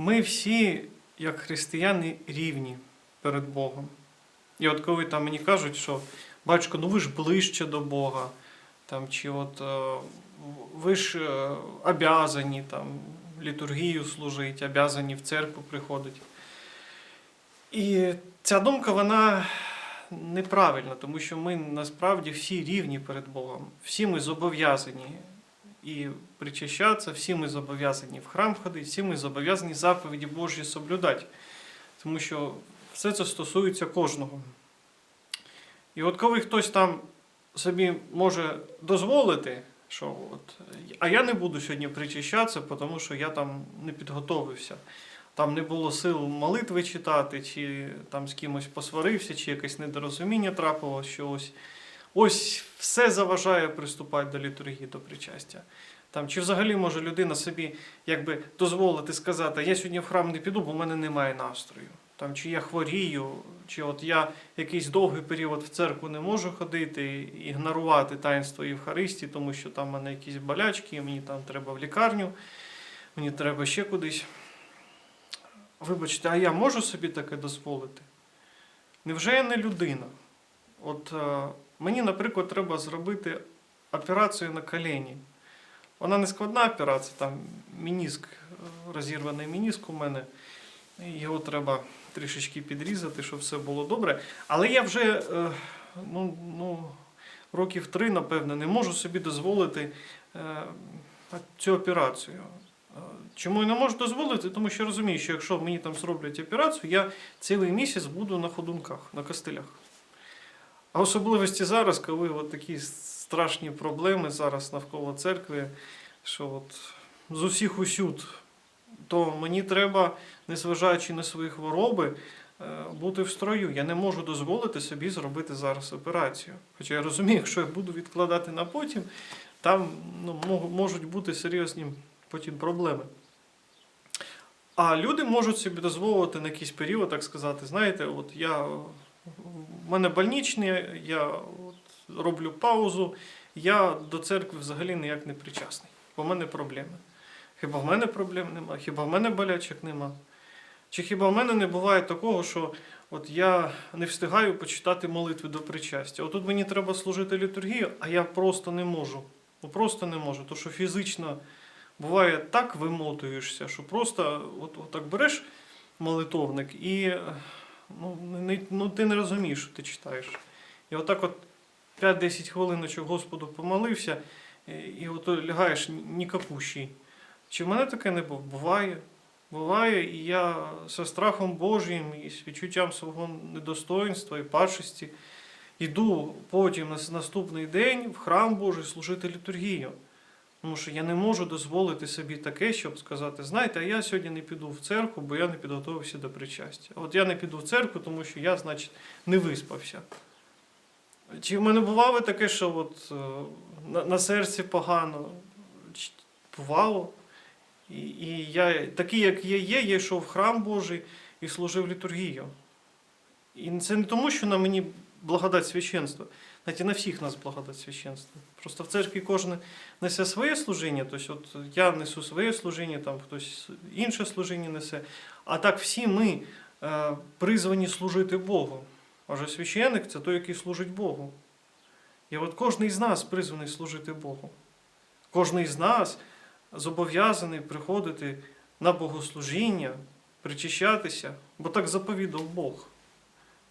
ми всі, як християни, рівні перед Богом. І от коли там мені кажуть, що батько, ну ви ж ближче до Бога, там, чи от е, ви ж е, обязані там, літургію служити, обязані в церкву приходити. І ця думка, вона неправильна, тому що ми насправді всі рівні перед Богом. Всі ми зобов'язані і причащатися, всі ми зобов'язані в храм ходити, всі ми зобов'язані заповіді Божі соблюдати. Тому що все це стосується кожного. І от коли хтось там собі може дозволити, що от, а я не буду сьогодні причащатися, тому що я там не підготовився. Там не було сил молитви читати, чи там з кимось посварився, чи якесь недорозуміння трапилось, що ось, ось все заважає приступати до літургії, до причастя. Там, чи взагалі може людина собі якби дозволити сказати, я сьогодні в храм не піду, бо в мене немає настрою. Там, чи я хворію, чи от я якийсь довгий період в церкву не можу ходити, ігнорувати таїнство Євхаристії, тому що там в мене якісь болячки, мені там треба в лікарню, мені треба ще кудись. Вибачте, а я можу собі таке дозволити? Невже я не людина? От е, мені, наприклад, треба зробити операцію на колені. Вона не складна операція, там мініск, розірваний мініск у мене. Його треба трішечки підрізати, щоб все було добре. Але я вже е, ну, ну, років три, напевне, не можу собі дозволити е, цю операцію. Е, Чому я не можу дозволити? Тому що розумію, що якщо мені там зроблять операцію, я цілий місяць буду на ходунках, на костилях. А особливості зараз, коли от такі страшні проблеми зараз навколо церкви, що от з усіх усюд, то мені треба, незважаючи на свої хвороби, е, бути в строю. Я не можу дозволити собі зробити зараз операцію. Хоча я розумію, якщо я буду відкладати на потім, там ну, можуть бути серйозні потім проблеми. А люди можуть собі дозволити на якийсь період, так сказати, знаєте, от я в мене больничний, я от роблю паузу, я до церкви взагалі ніяк не причасний. Бо в мене проблеми. Хіба в мене проблем нема? Хіба в мене болячок нема? Чи хіба в мене не буває такого, що от я не встигаю почитати молитви до причастя? Отут мені треба служити літургію, а я просто не можу. Ну просто не можу. То що фізично буває так вимотуєшся, що просто от, от так береш молитовник і е, ну, не, ну, ти не розумієш, що ти читаєш. І отак от 5-10 хвилиночок Господу помолився, і, і от лягаєш нікапущий. Чи в мене таке не було? Буває. Буває, і я зі страхом Божим і з відчуттям свого недостоинства і падшості йду потім на наступний день в храм Божий служити літургію. Тому що я не можу дозволити собі таке, щоб сказати, знаєте, а я сьогодні не піду в церкву, бо я не підготувався до причастя. От я не піду в церкву, тому що я, значить, не виспався. Чи в мене бувало таке, що от, е, на, на серці погано? Бувало. І, і я, такий, як я є, я йшов в храм Божий і служив літургію. І це не тому, що на мені благодать священства. Знаєте, на всіх нас благодать священства. Просто в церкві кожен несе своє служіння, тобто от я несу своє служіння, там хтось інше служіння несе. А так всі ми е, призвані служити Богу. Адже священник це той, який служить Богу. І от кожен із нас призваний служити Богу. Кожен із нас зобов'язаний приходити на богослужіння, причащатися, бо так заповідав Бог.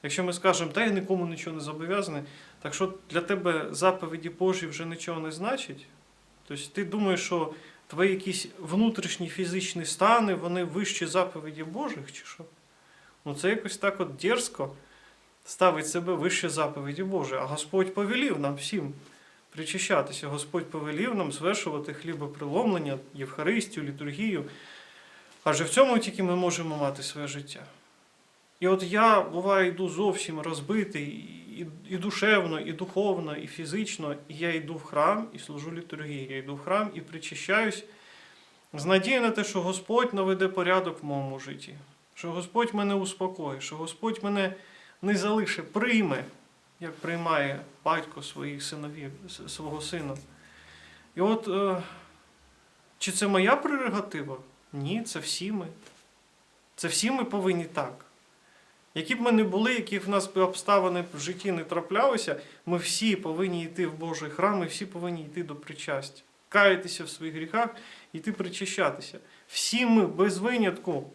Якщо ми скажемо, та я нікому нічого не зобов'язаний, так що для тебе заповіді Божі вже нічого не значить, тобто ти думаєш, що твої якісь внутрішні фізичні стани, вони вищі заповіді Божих, чи що? Ну це якось так от дерзко ставить себе вище заповіді Божі. А Господь повелів нам всім причащатися. Господь повелів нам звершувати хлібоприломлення, Євхаристію, літургію. Адже в цьому тільки ми можемо мати своє життя. І от я, буває, йду зовсім розбитий і, і душевно, і духовно, і фізично, і я йду в храм і служу літургії. Я йду в храм і причащаюсь з надією на те, що Господь наведе порядок в моєму житті, що Господь мене успокоїть, що Господь мене не залише, прийме, як приймає батько своїх синовів, свого сина. І от, е, чи це моя прерогатива? Ні, це всі ми. Це всі ми повинні так. Які б ми не були, які б в нас обставини в житті не траплялися, ми всі повинні йти в Божий храм, і всі повинні йти до причастя, каятися в своїх гріхах, йти причащатися. Всі ми без винятку.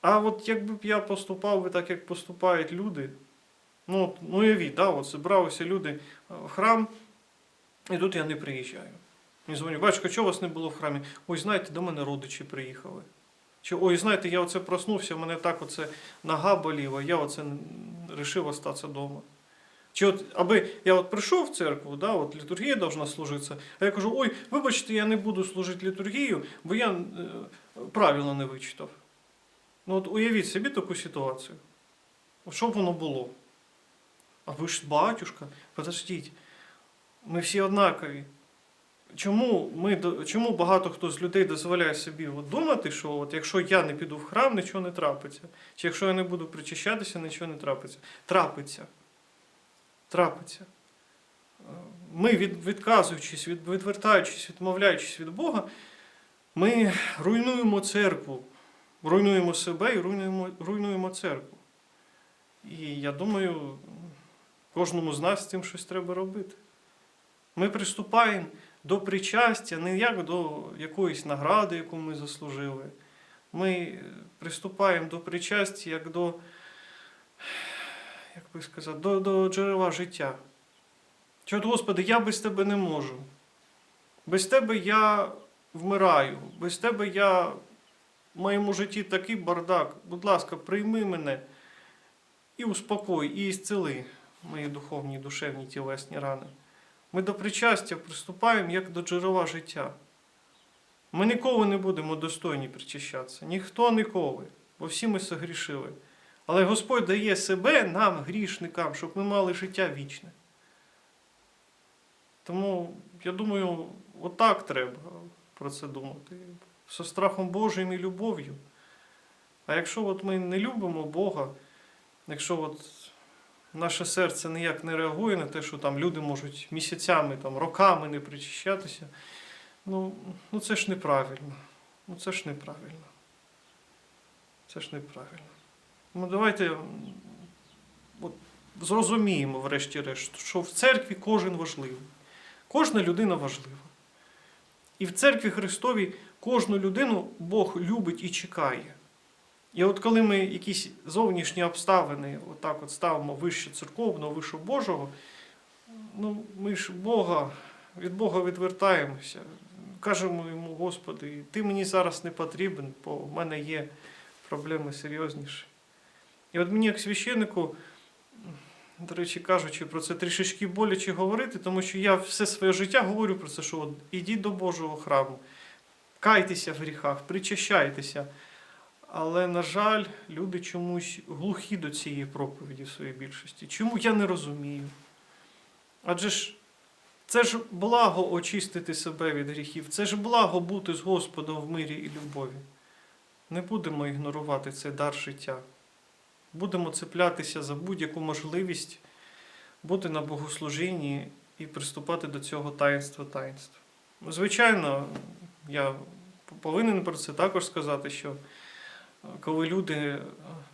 А от якби б я поступав би так, як поступають люди, ну, от, ну уявіть, да, от зібралися люди в храм, і тут я не приїжджаю. Мені дзвонять, батько, чого вас не було в храмі? Ой, знаєте, до мене родичі приїхали. Чи ой, знаєте, я оце проснувся, мене так оце нога боліла, я оце вирішив остатися вдома. Чи от, аби я от прийшов в церкву, да, от літургія должна служитися, а я кажу, ой, вибачте, я не буду служити літургію, бо я е, правильно не вичитав. Ну от уявіть собі таку ситуацію. Що б воно було? А ви ж батюшка, подождіть, ми всі однакові. Чому, ми, чому багато хто з людей дозволяє собі от думати, що от якщо я не піду в храм, нічого не трапиться. Чи якщо я не буду причащатися, нічого не трапиться. Трапиться. Трапиться. Ми, від, відказуючись, від, відвертаючись, відмовляючись від Бога, ми руйнуємо церкву, руйнуємо себе і руйнуємо, руйнуємо церкву. І я думаю, кожному з нас з цим щось треба робити. Ми приступаємо до причастя не як до якоїсь награди, яку ми заслужили. Ми приступаємо до причастя як до, як би сказати, до, до джерела життя. Що, Господи, я без Тебе не можу. Без Тебе я вмираю, без Тебе я в моєму житті такий бардак. Будь ласка, прийми мене і успокой, і зціли мої духовні, душевні, тілесні рани. Ми до причастя приступаємо як до джерела життя. Ми ніколи не будемо достойні причащатися. Ніхто ніколи, бо всі ми согрішили. Але Господь дає себе нам, грішникам, щоб ми мали життя вічне. Тому, я думаю, отак треба про це думати. Со страхом Божим і любов'ю. А якщо от ми не любимо Бога, якщо от наше серце ніяк не реагує на те, що там люди можуть місяцями, там, роками не причащатися, ну, ну це ж неправильно. Ну це ж неправильно. Це ж неправильно. Ну давайте от, зрозуміємо, врешті-решт, що в церкві кожен важливий. Кожна людина важлива. І в церкві Христовій кожну людину Бог любить і чекає. І от коли ми якісь зовнішні обставини отак от ставимо вище церковного, вище Божого, ну ми ж Бога, від Бога відвертаємося. Кажемо йому, Господи, ти мені зараз не потрібен, бо в мене є проблеми серйозніші. І от мені, як священнику, до речі, кажучи про це трішечки боляче говорити, тому що я все своє життя говорю про це, що от ідіть до Божого храму, кайтеся в гріхах, причащайтеся. Але, на жаль, люди чомусь глухі до цієї проповіді в своїй більшості. Чому я не розумію? Адже ж це ж благо очистити себе від гріхів, це ж благо бути з Господом в мирі і любові. Не будемо ігнорувати цей дар життя. Будемо цеплятися за будь-яку можливість бути на богослужінні і приступати до цього таїнства таїнства. Звичайно, я повинен про це також сказати, що коли люди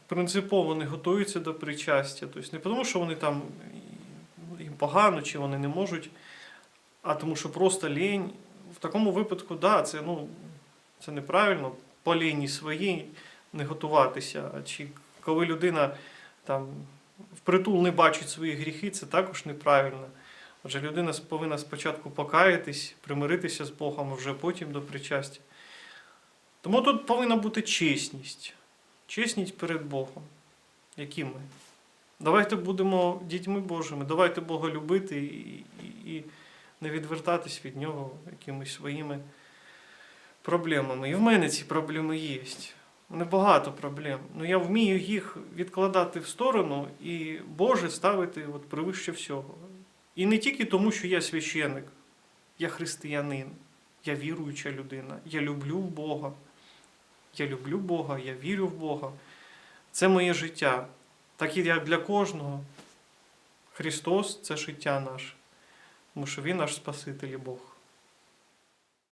принципово не готуються до причастя, тобто не тому, що вони там їм погано чи вони не можуть, а тому, що просто лінь. В такому випадку, да, це, ну, це неправильно, по лінії своїй не готуватися. Чи коли людина там впритул не бачить свої гріхи, це також неправильно. Адже людина повинна спочатку покаятись, примиритися з Богом, а вже потім до причастя. Тому тут повинна бути чесність. Чесність перед Богом. Які ми? Давайте будемо дітьми Божими, давайте Бога любити і, і, не відвертатись від Нього якимись своїми проблемами. І в мене ці проблеми є. У мене багато проблем. Ну я вмію їх відкладати в сторону і Боже ставити от превище всього. І не тільки тому, що я священник, я християнин, я віруюча людина, я люблю Бога. Я люблю Бога, я вірю в Бога. Це моє життя. Так і як для кожного. Христос це життя наше. Тому що Він наш Спаситель і Бог.